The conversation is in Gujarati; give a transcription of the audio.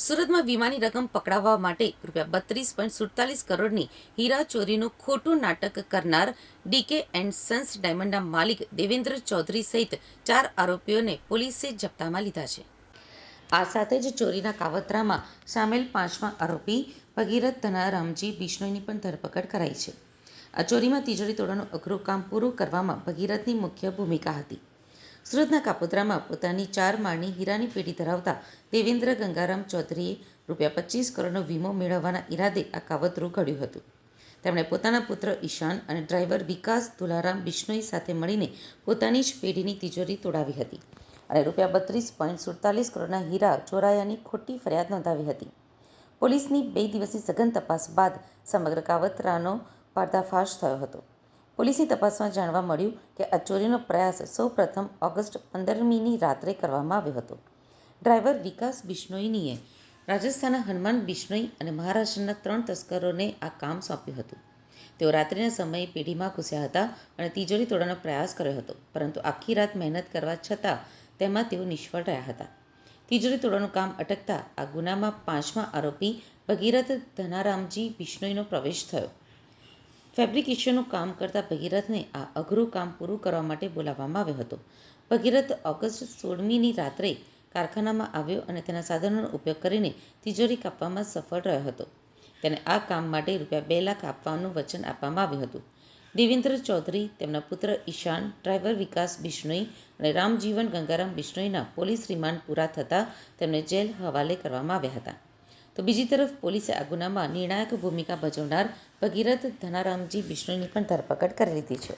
સુરતમાં વીમાની રકમ પકડાવવા માટે રૂપિયા બત્રીસ પોઈન્ટ સુડતાલીસ કરોડની હીરા ચોરીનું ખોટું નાટક કરનાર ડીકે એન્ડ સન્સ ડાયમંડના માલિક દેવેન્દ્ર ચૌધરી સહિત ચાર આરોપીઓને પોલીસે જપ્તામાં લીધા છે. આ સાથે જ ચોરીના કાવતરામાં સામેલ પાંચમા આરોપી ભગીરથ ધનારામજી બિશ્નોઈની પણ ધરપકડ કરાઈ છે. આ ચોરીમાં તિજોરી તોડવાનું અઘરું કામ પૂરું કરવામાં ભગીરથની મુખ્ય ભૂમિકા હતી. સુરતના કાપોદ્રામાં પોતાની ચાર માળની હીરાની પેઢી ધરાવતા દેવેન્દ્ર ગંગારામ ચૌધરીએ રૂપિયા પચીસ કરોડનો વીમો મેળવવાના ઈરાદે આ કાવતરું ઘડ્યું હતું. તેમણે પોતાના પુત્ર ઈશાન અને ડ્રાઈવર વિકાસ તુલારામ બિશ્નોઈ સાથે મળીને પોતાની જ પેઢીની તિજોરી તોડાવી હતી અને રૂપિયા બત્રીસ પોઈન્ટ સુડતાલીસ કરોડના હીરા ચોરાયાની ખોટી ફરિયાદ નોંધાવી હતી. પોલીસની બે દિવસની સઘન તપાસ બાદ સમગ્ર કાવતરાનો પર્દાફાશ થયો હતો. પોલીસની તપાસમાં જાણવા મળ્યું કે આ ચોરીનો પ્રયાસ સૌપ્રથમ ઓગસ્ટ પંદરમીની રાત્રે કરવામાં આવ્યો હતો. ડ્રાઈવર વિકાસ બિશ્નોઈનીએ રાજસ્થાનના હનુમાન બિશ્નોઈ અને મહારાષ્ટ્રના ત્રણ તસ્કરોને આ કામ સોંપ્યું હતું. તેઓ રાત્રિના સમયે પેઢીમાં ઘૂસ્યા હતા અને તિજોરી તોડવાનો પ્રયાસ કર્યો હતો, પરંતુ આખી રાત મહેનત કરવા છતાં તેમાં તેઓ નિષ્ફળ રહ્યા હતા. તિજોરી તોડવાનું કામ અટકતા આ ગુનામાં પાંચમા આરોપી ભગીરથ ધનારામજી બિશ્નોઈનો પ્રવેશ થયો. ફેબ્રિકેશનનું કામ કરતા ભગીરથને આ અઘરું કામ પૂરું કરવા માટે બોલાવવામાં આવ્યો હતો. ભગીરથ ઓગસ્ટ સોળમીની રાત્રે કારખાનામાં આવ્યો અને તેના સાધનોનો ઉપયોગ કરીને તિજોરી કાપવામાં સફળ રહ્યો હતો. તેને આ કામ માટે રૂપિયા બે લાખ આપવાનું વચન આપવામાં આવ્યું હતું. દેવેન્દ્ર ચૌધરી, તેમના પુત્ર ઈશાન, ડ્રાઈવર વિકાસ બિશ્નોઈ અને રામજીવન ગંગારામ બિશ્નોઈના પોલીસ રિમાન્ડ પૂરા થતાં તેમને જેલ હવાલે કરવામાં આવ્યા હતા. તો બીજી તરફ પોલીસે આ ગુનામાં નિર્ણાયક ભૂમિકા ભજવનાર ભગીરથ ધનારામજી બિશ્નોઈની પણ ધરપકડ કરી લીધી છે.